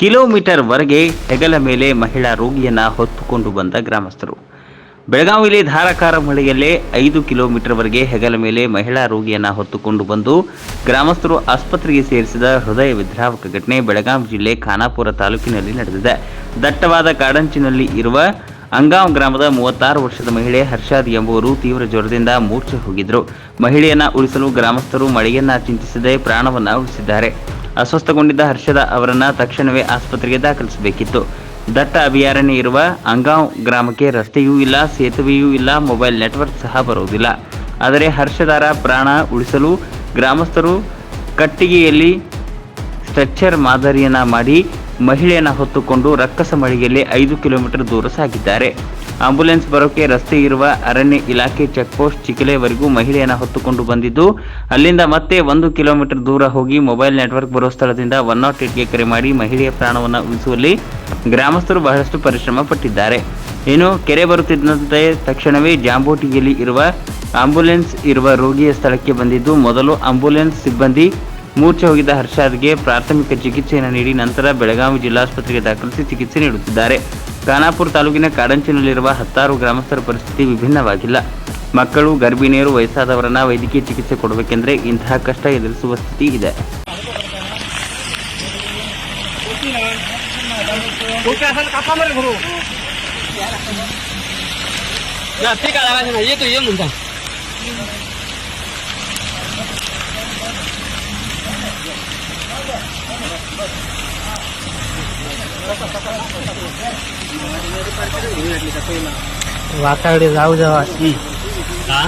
Kilometre ವರೆಗೆ ಹೆಗಲ ಮೇಲೆ ಮಹಿಳಾ ರೋಗಿಯನ್ನ ಹೊತ್ತುಕೊಂಡು ಬಂದ ಗ್ರಾಮಸ್ಥರು. ಬೆಳಗಾವಿಯಲ್ಲಿ ಧಾರಾಕಾರ ಮಳೆಯಲ್ಲೇ ಐದು ಕಿಲೋಮೀಟರ್ವರೆಗೆ ಹೆಗಲ ಮೇಲೆ ಮಹಿಳಾ ರೋಗಿಯನ್ನ ಹೊತ್ತುಕೊಂಡು ಬಂದು ಗ್ರಾಮಸ್ಥರು ಆಸ್ಪತ್ರೆಗೆ ಸೇರಿಸಿದ ಹೃದಯ ವಿದ್ರಾವಕ ಘಟನೆ ಬೆಳಗಾವಿ ಜಿಲ್ಲೆ ಖಾನಾಪುರ ತಾಲೂಕಿನಲ್ಲಿ ನಡೆದಿದೆ. ದಟ್ಟವಾದ ಕಾಡಂಚಿನಲ್ಲಿ ಇರುವ ಅಂಗಾಂವ್ ಗ್ರಾಮದ ಮೂವತ್ತಾರು ವರ್ಷದ ಮಹಿಳೆ ಹರ್ಷಾದ್ ಎಂಬುವರು ತೀವ್ರ ಜ್ವರದಿಂದ ಮೂರ್ಛೆ ಹೋಗಿದ್ದರು. ಮಹಿಳೆಯನ್ನ ಉಳಿಸಲು ಗ್ರಾಮಸ್ಥರು ಮಳೆಯನ್ನ ಚಿಂತಿಸದೆ ಪ್ರಾಣವನ್ನ ಉಳಿಸಿದ್ದಾರೆ. ಅಸ್ವಸ್ಥಗೊಂಡಿದ್ದ ಹರ್ಷದ ಅವರನ್ನು ತಕ್ಷಣವೇ ಆಸ್ಪತ್ರೆಗೆ ದಾಖಲಿಸಬೇಕಿತ್ತು. ದಟ್ಟ ಅಭಯಾರಣ್ಯ ಇರುವ ಅಂಗಾಂವ್ ಗ್ರಾಮಕ್ಕೆ ರಸ್ತೆಯೂ ಇಲ್ಲ, ಸೇತುವೆಯೂ ಇಲ್ಲ, ಮೊಬೈಲ್ ನೆಟ್ವರ್ಕ್ ಸಹ ಬರುವುದಿಲ್ಲ. ಆದರೆ ಹರ್ಷದಾರ ಪ್ರಾಣ ಉಳಿಸಲು ಗ್ರಾಮಸ್ಥರು ಕಟ್ಟಿಗೆಯಲ್ಲಿ ಸ್ಟ್ರಕ್ಚರ್ ಮಾದರಿಯನ್ನು ಮಾಡಿ ಮಹಿಳೆಯನ್ನ ಹೊತ್ತುಕೊಂಡು ರಕ್ಕಸ ಮಳಿಗೆಯಲ್ಲಿ ಐದು ಕಿಲೋಮೀಟರ್ ದೂರ ಸಾಗಿದ್ದಾರೆ. ಆಂಬ್ಯುಲೆನ್ಸ್ ಬರೋಕೆ ರಸ್ತೆ ಇರುವ ಅರಣ್ಯ ಇಲಾಖೆ ಚೆಕ್ಪೋಸ್ಟ್ ಚಿಕಲೆವರೆಗೂ ಮಹಿಳೆಯನ್ನು ಹೊತ್ತುಕೊಂಡು ಬಂದಿದ್ದು, ಅಲ್ಲಿಂದ ಮತ್ತೆ ಒಂದು ಕಿಲೋಮೀಟರ್ ದೂರ ಹೋಗಿ ಮೊಬೈಲ್ ನೆಟ್ವರ್ಕ್ ಬರೋ ಸ್ಥಳದಿಂದ ಒನ್ ನಾಟ್ ಏಟ್ಗೆ ಕರೆ ಮಾಡಿ ಮಹಿಳೆಯ ಪ್ರಾಣವನ್ನು ಉಳಿಸುವಲ್ಲಿ ಗ್ರಾಮಸ್ಥರು ಬಹಳಷ್ಟು ಪರಿಶ್ರಮ ಪಟ್ಟಿದ್ದಾರೆ. ಇನ್ನು ಕೆರೆ ಬರುತ್ತಿದ್ದಂತೆ ತಕ್ಷಣವೇ ಜಾಂಬೋಟಿಯಲ್ಲಿ ಇರುವ ಆಂಬ್ಯುಲೆನ್ಸ್ ಇರುವ ರೋಗಿಯ ಸ್ಥಳಕ್ಕೆ ಬಂದಿದ್ದು, ಮೊದಲು ಆಂಬ್ಯುಲೆನ್ಸ್ ಸಿಬ್ಬಂದಿ ಮೂರ್ಛೆ ಹೋಗಿದ್ದ ಹರ್ಷಾದ್ಗೆ ಪ್ರಾಥಮಿಕ ಚಿಕಿತ್ಸೆಯನ್ನು ನೀಡಿ ನಂತರ ಬೆಳಗಾವಿ ಜಿಲ್ಲಾಸ್ಪತ್ರೆಗೆ ದಾಖಲಿಸಿ ಚಿಕಿತ್ಸೆ ನೀಡುತ್ತಿದ್ದಾರೆ ಖಾನಾಪುರ ತಾಲೂಕಿನ ಕಾಡಂಚಿನಲ್ಲಿರುವ ಹತ್ತಾರು ಗ್ರಾಮಸ್ಥರ ಪರಿಸ್ಥಿತಿ ವಿಭಿನ್ನವಾಗಿಲ್ಲ ಮಕ್ಕಳು ಗರ್ಭಿಣಿಯರು ವಯಸ್ಸಾದವರನ್ನ ವೈದ್ಯಕೀಯ ಚಿಕಿತ್ಸೆ ಕೊಡಬೇಕೆಂದರೆ ಇಂತಹ ಕಷ್ಟ ಎದುರಿಸುವ ಸ್ಥಿತಿ ಇದೆ डोक्या असेल વાતાવરણ આવ જવા હા?